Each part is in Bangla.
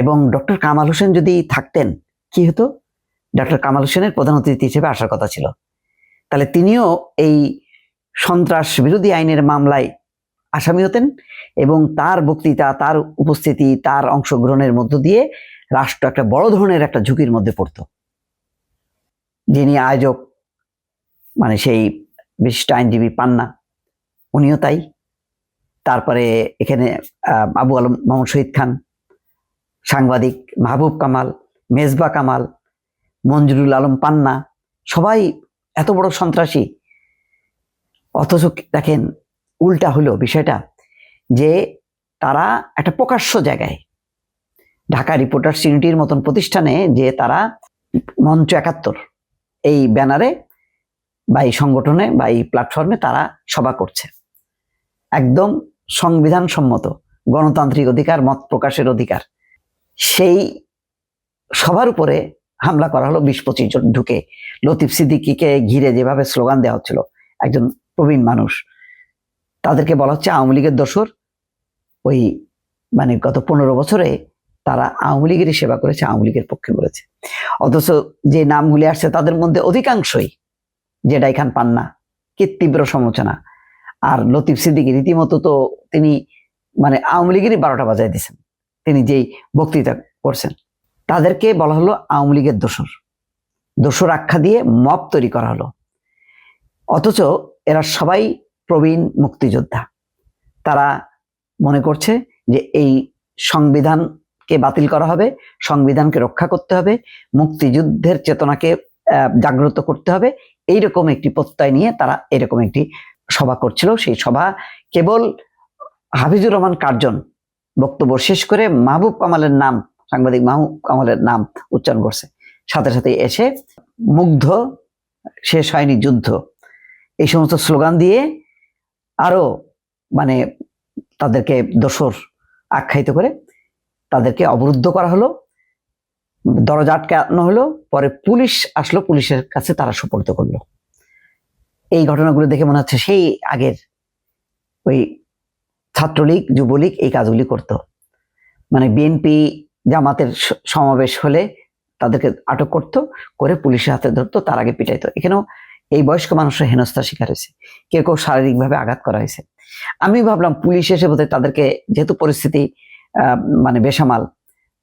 এবং ডক্টর কামাল হোসেন যদি থাকতেন, কি হতো? ডক্টর কামাল হোসেনের প্রধান অতিথি হিসেবে আসার কথা ছিল। তাহলে তিনিও এই সন্ত্রাস বিরোধী আইনের মামলায় আসামি হতেন এবং তার বক্তৃতা, তার উপস্থিতি, তার অংশগ্রহণের মধ্য দিয়ে রাষ্ট্র একটা বড় ধরনের একটা ঝুঁকির মধ্যে পড়তো। যিনি আয়োজক মানে সেই বিশিষ্ট আইনজীবী পান্না, উনিও তাই। তারপরে এখানে আবু আলম মোহাম্মদ শহীদ খান, সাংবাদিক মাহবুব কামাল, মেজবা কামাল, মঞ্জুরুল আলম পান্না, সবাই এত বড় সন্ত্রাসী। অথচ দেখেন, উল্টা হলো বিষয়টা যে তারা একটা প্রকাশ্য জায়গায়। ঢাকা রিপোর্টার্স ইউনিটির মতন প্রতিষ্ঠানে যে তারা মঞ্চ একাত্তর, এই ব্যানারে বা এই সংগঠনে বা এই প্ল্যাটফর্মে তারা সভা করছে। একদম সংবিধান সম্মত গণতান্ত্রিক অধিকার, মত প্রকাশের অধিকার। সেই সবার উপরে হামলা করা হলো, বিশ পঁচিশ জন ঢুকে। লতিফ সিদ্দিকিকে ঘিরে যেভাবে স্লোগান দেওয়া হচ্ছিল, একজন প্রবীণ মানুষ, তাদেরকে বলা হচ্ছে আওয়ামী লীগের দোসর। ওই মানে গত পনেরো বছরে তারা আওয়ামী লীগেরই সেবা করেছে, আওয়ামী লীগের পক্ষে বলেছে অথচ যে নামগুলি আসছে, তাদের মধ্যে অধিকাংশই জেডাই পান না কি তীব্র সমালোচনা। আর লতিফ সিদ্দিকি রীতিমতো তো তিনি মানে আওয়ামী লীগেরই বারোটা বাজায় দিয়েছেন। তিনি যেই বক্তৃতা করছেন। তাদেরকে বলা হলো আওয়ামী লীগের দোসর। দোসর আখ্যা দিয়ে মপ তৈরি করা হলো। অথচ এরা সবাই প্রবীণ মুক্তিযোদ্ধা। তারা মনে করছে যে এই সংবিধানকে বাতিল করা হবে, সংবিধানকে রক্ষা করতে হবে, মুক্তিযুদ্ধের চেতনাকে জাগ্রত করতে হবে। এইরকম একটি প্রত্যয় নিয়ে তারা এরকম একটি সভা করছিল, সেই সভা কেবল হাফিজুর রহমান কার্জন বক্তব্য শেষ করে মাহবুব কামালের নাম, সাংবাদিক মাহবুব কামালের নাম উচ্চারণ করছে। সাথে সাথে এসে মুগ্ধ, শেষ হয়নি যুদ্ধ। এই সমস্ত স্লোগান দিয়ে আরও মানে তাদেরকে দোসর আখ্যায়িত করে তাদেরকে অবরুদ্ধ করা হলো, দরজা আটকানো হলো, পরে পুলিশ আসলো, পুলিশের কাছে তারা সুপর্দ করল। এই ঘটনাগুলো দেখে মনে হচ্ছে সেই আগের ওই ছাত্রলীগ, যুবলীগ এই কাজগুলি করতো। মানে বিএনপি জামাতের সমাবেশ হলে তাদেরকে আটক করতো, করে পুলিশের হাতে ধরতো, তার আগে পিটাইতো। এখানেও এই বয়স্ক মানুষের হেনস্থার শিকার হয়েছে। কেউ কেউ শারীরিকভাবে আঘাত করা হয়েছে। আমি ভাবলাম পুলিশ এসে বোধহয় তাদেরকে যেহেতু পরিস্থিতি মানে বেসামাল,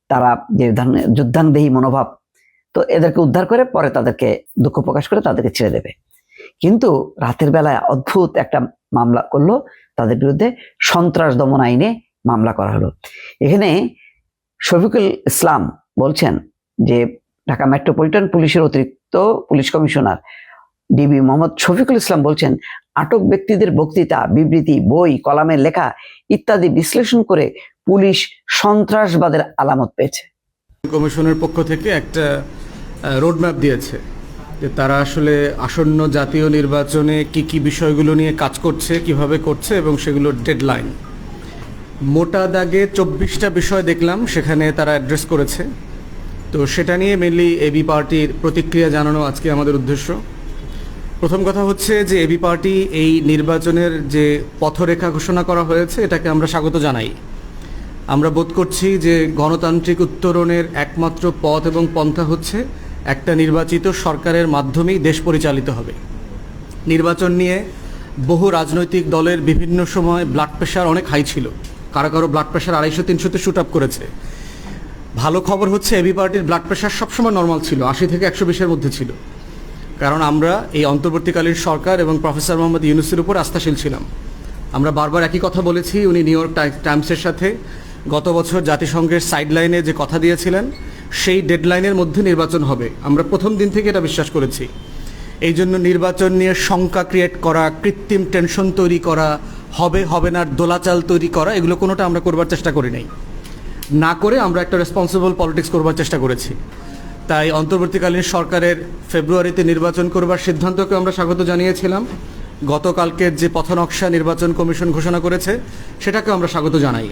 তারা যে যুদ্ধাংদেহী মনোভাব, তো এদেরকে উদ্ধার করে পরে তাদেরকে দুঃখ প্রকাশ করে তাদেরকে ছেড়ে দেবে। কিন্তু রাতের বেলায় অদ্ভুত একটা মামলা করল, তাদের বিরুদ্ধে সন্ত্রাস দমন আইনে মামলা করা হলো। এখানে শফিকুল ইসলাম বলছেন যে, ঢাকা মেট্রোপলিটন পুলিশের অতিরিক্ত police commissioner DB Mohammad Shafiqul Islam বলছেন, আটক ব্যক্তিদের বক্তৃতা, বিবৃতি, বই, কলামের লেখা ইত্যাদি বিশ্লেষণ করে পুলিশ সন্ত্রাসবাদের আলামত পেয়েছে। কমিশনের পক্ষ থেকে একটা রোডম্যাপ দিয়েছে। যে তারা আসলে আসন্ন জাতীয় নির্বাচনে কি কি বিষয়গুলো নিয়ে কাজ করছে, কীভাবে করছে এবং সেগুলোর ডেডলাইন মোটা দাগে চব্বিশটা বিষয় দেখলাম, সেখানে তারা অ্যাড্রেস করেছে। তো সেটা নিয়ে মেনলি এবি পার্টির প্রতিক্রিয়া জানানো আজকে আমাদের উদ্দেশ্য। প্রথম কথা হচ্ছে যে এবি পার্টি এই নির্বাচনের যে পথরেখা ঘোষণা করা হয়েছে, এটাকে আমরা স্বাগত জানাই। আমরা বোধ করছি যে গণতান্ত্রিক উত্তরণের একমাত্র পথ এবং পন্থা হচ্ছে একটা নির্বাচিত সরকারের মাধ্যমেই দেশ পরিচালিত হবে। নির্বাচন নিয়ে বহু রাজনৈতিক দলের বিভিন্ন সময় ব্লাড প্রেশার অনেক হাই ছিল। কারও কারও ব্লাড প্রেশার আড়াইশো, তিনশোতে শুট আপ করেছে। ভালো খবর হচ্ছে, এবি পার্টির ব্লাড প্রেশার সবসময় নর্মাল ছিল, আশি থেকে একশো বিশের মধ্যে ছিল। কারণ আমরা এই অন্তর্বর্তীকালীন সরকার এবং প্রফেসর মোহাম্মদ ইউনুসের উপর আস্থাশীল ছিলাম। আমরা বারবার একই কথা বলেছি, উনি নিউ ইয়র্ক টাই- টাইমসের সাথে গত বছর জাতিসংঘের সাইডলাইনে যে কথা দিয়েছিলেন সেই ডেডলাইনের মধ্যে নির্বাচন হবে। আমরা প্রথম দিন থেকে এটা বিশ্বাস করেছি। এই জন্য নির্বাচন নিয়ে শঙ্কা ক্রিয়েট করা, কৃত্রিম টেনশন তৈরি করা, হবে হবে না, দোলাচাল তৈরি করা, এগুলো কোনোটা আমরা করবার চেষ্টা করি নাই। না করে আমরা একটা রেসপন্সিবল পলিটিক্স করবার চেষ্টা করেছি। তাই অন্তর্বর্তীকালীন সরকারের ফেব্রুয়ারিতে নির্বাচন করবার সিদ্ধান্তকে আমরা স্বাগত জানিয়েছিলাম। গতকালকের যে পথনকশা নির্বাচন কমিশন ঘোষণা করেছে সেটাকে আমরা স্বাগত জানাই।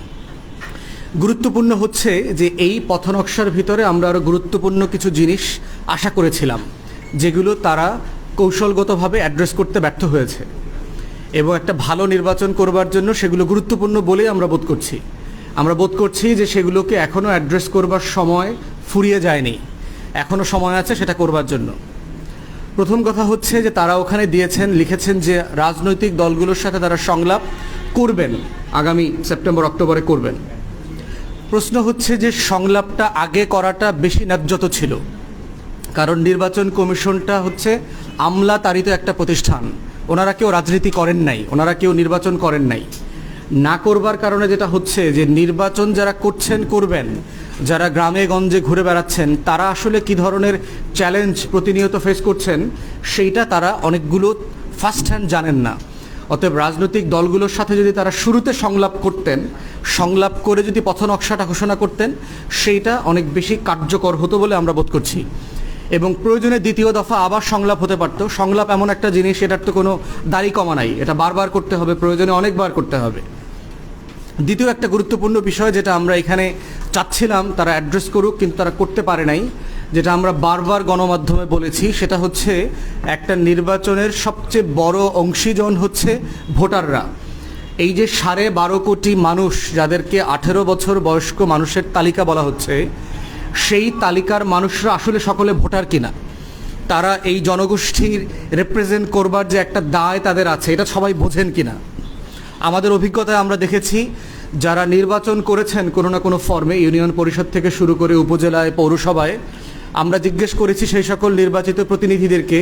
গুরুত্বপূর্ণ হচ্ছে যে এই পথনকশার ভিতরে আমরা আরও গুরুত্বপূর্ণ কিছু জিনিস আশা করেছিলাম, যেগুলো তারা কৌশলগতভাবে অ্যাড্রেস করতে ব্যর্থ হয়েছে। এবং একটা ভালো নির্বাচন করবার জন্য সেগুলো গুরুত্বপূর্ণ বলেই আমরা বোধ করছি। আমরা বোধ করছি যে সেগুলোকে এখনও অ্যাড্রেস করবার সময় ফুরিয়ে যায়নি। এখনও সময় আছে সেটা করবার জন্য। প্রথম কথা হচ্ছে যে তারা ওখানে দিয়েছেন, লিখেছেন যে রাজনৈতিক দলগুলোর সাথে তারা সংলাপ করবেন, আগামী সেপ্টেম্বর, অক্টোবরে করবেন। প্রশ্ন হচ্ছে যে সংলাপটা আগে করাটা বেশি ন্যায্যত ছিল। কারণ নির্বাচন কমিশনটা হচ্ছে আমলা তারিত একটা প্রতিষ্ঠান। ওনারা কেউ রাজনীতি করেন নাই, ওনারা কেউ নির্বাচন করেন নাই। না করবার কারণে যেটা হচ্ছে যে নির্বাচন যারা করছেন, করবেন, যারা গ্রামে গঞ্জে ঘুরে বেড়াচ্ছেন, তারা আসলে কি ধরনের চ্যালেঞ্জ প্রতিনিয়ত ফেস করছেন, সেইটা তারা অনেকগুলো ফার্স্ট হ্যান্ড জানেন না। অতএব রাজনৈতিক দলগুলোর সাথে যদি তারা শুরুতে সংলাপ করতেন সংলাপ করে যদি পথনকশাটা ঘোষণা করতেন, সেইটা অনেক বেশি কার্যকর হতো বলে আমরা বোধ করছি। এবং প্রয়োজনে দ্বিতীয় দফা আবার সংলাপ হতে পারতো। সংলাপ এমন একটা জিনিস, এটার তো কোনো দাড়ি কমা নাই। এটা বারবার করতে হবে, প্রয়োজনে অনেকবার করতে হবে। দ্বিতীয় একটা গুরুত্বপূর্ণ বিষয় যেটা আমরা এখানে চাচ্ছিলাম, তারা অ্যাড্রেস করুক, কিন্তু তারা করতে পারে নাই, যেটা আমরা বারবার গণমাধ্যমে বলেছি, সেটা হচ্ছে একটা নির্বাচনের সবচেয়ে বড় অংশীজন হচ্ছে ভোটাররা। এই যে সাড়ে বারো কোটি মানুষ যাদেরকে আঠেরো বছর বয়স্ক মানুষের তালিকা বলা হচ্ছে, সেই তালিকার মানুষরা আসলে সকলে ভোটার কিনা? তারা এই জনগোষ্ঠীর রিপ্রেজেন্ট করবার যে একটা দায় তাদের আছে, এটা সবাই বোঝেন কিনা? আমাদের অভিজ্ঞতায় আমরা দেখেছি, যারা নির্বাচন করেছেন কোনো না কোনো ফর্মে ইউনিয়ন পরিষদ থেকে শুরু করে উপজেলায়, পৌরসভায়, আমরা জিজ্ঞেস করেছি সেই সকল নির্বাচিত প্রতিনিধিদেরকে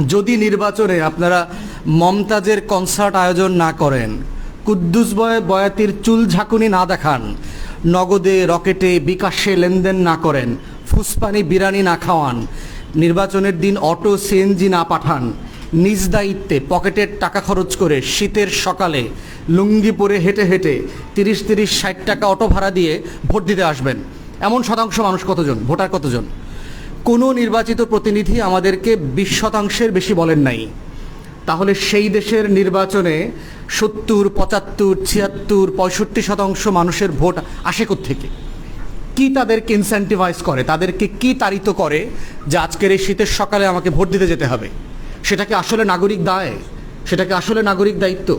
যদি নির্বাচনে আপনারা মমতাজের কনসার্ট আয়োজন না করেন, কুদ্দুস বয়, বয়াতির চুল ঝাঁকুনি না দেখান, নগদে, রকেটে, বিকাশে লেনদেন না করেন, ফুসপানি বিরানি না খাওয়ান, নির্বাচনের দিন অটো সিএনজি না পাঠান, নিজ দায়িত্বে পকেটের টাকা খরচ করে শীতের সকালে লুঙ্গি পরে হেঁটে হেঁটে তিরিশ তিরিশ ষাট টাকা অটো ভাড়া দিয়ে ভোট দিতে আসবেন। এমন শতাংশ মানুষ কতজন? ভোটার কতজন? কোনো নির্বাচিত প্রতিনিধি আমাদেরকে বিশ শতাংশের বেশি বলেন নাই। তাহলে সেই দেশের নির্বাচনে সত্তর, পঁচাত্তর, ছিয়াত্তর, পঁয়ষট্টি শতাংশ মানুষের ভোট আসে থেকে কি তাদেরকে ইনসেন্টিভাইজ করে? তাদেরকে কি তাড়িত করে যে আজকের এই শীতের সকালে আমাকে ভোট দিতে যেতে হবে? সেটাকে আসলে নাগরিক দায়? সেটাকে আসলে নাগরিক দায়িত্ব?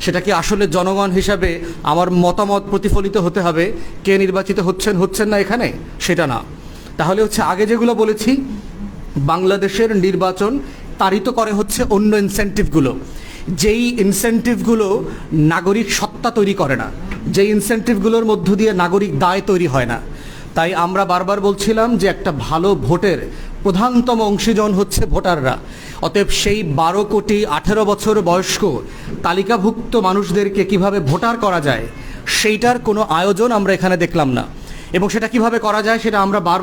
সেটাকে আসলে জনগণ হিসাবে আমার মতামত প্রতিফলিত হতে হবে? কে নির্বাচিত হচ্ছেন হচ্ছেন না এখানে? সেটা না। তাহলে হচ্ছে আগে যেগুলো বলেছি, বাংলাদেশের নির্বাচন তাড়িত করে হচ্ছে অন্য ইনসেন্টিভগুলো যেই ইনসেন্টিভগুলো নাগরিক সত্তা তৈরি করে না, যেই ইনসেন্টিভগুলোর মধ্য দিয়ে নাগরিক দায় তৈরি হয় না। তাই আমরা বারবার বলছিলাম যে একটা ভালো ভোটের প্রধানতম অংশীজন হচ্ছে ভোটাররা। অতএব সেই বারো কোটি আঠেরো বছর বয়স্ক, তালিকাভুক্ত মানুষদেরকে কীভাবে ভোটার করা যায়, সেইটার কোনো আয়োজন আমরা এখানে দেখলাম না। এবং সেটা কীভাবে করা যায়, সেটা আমরা বার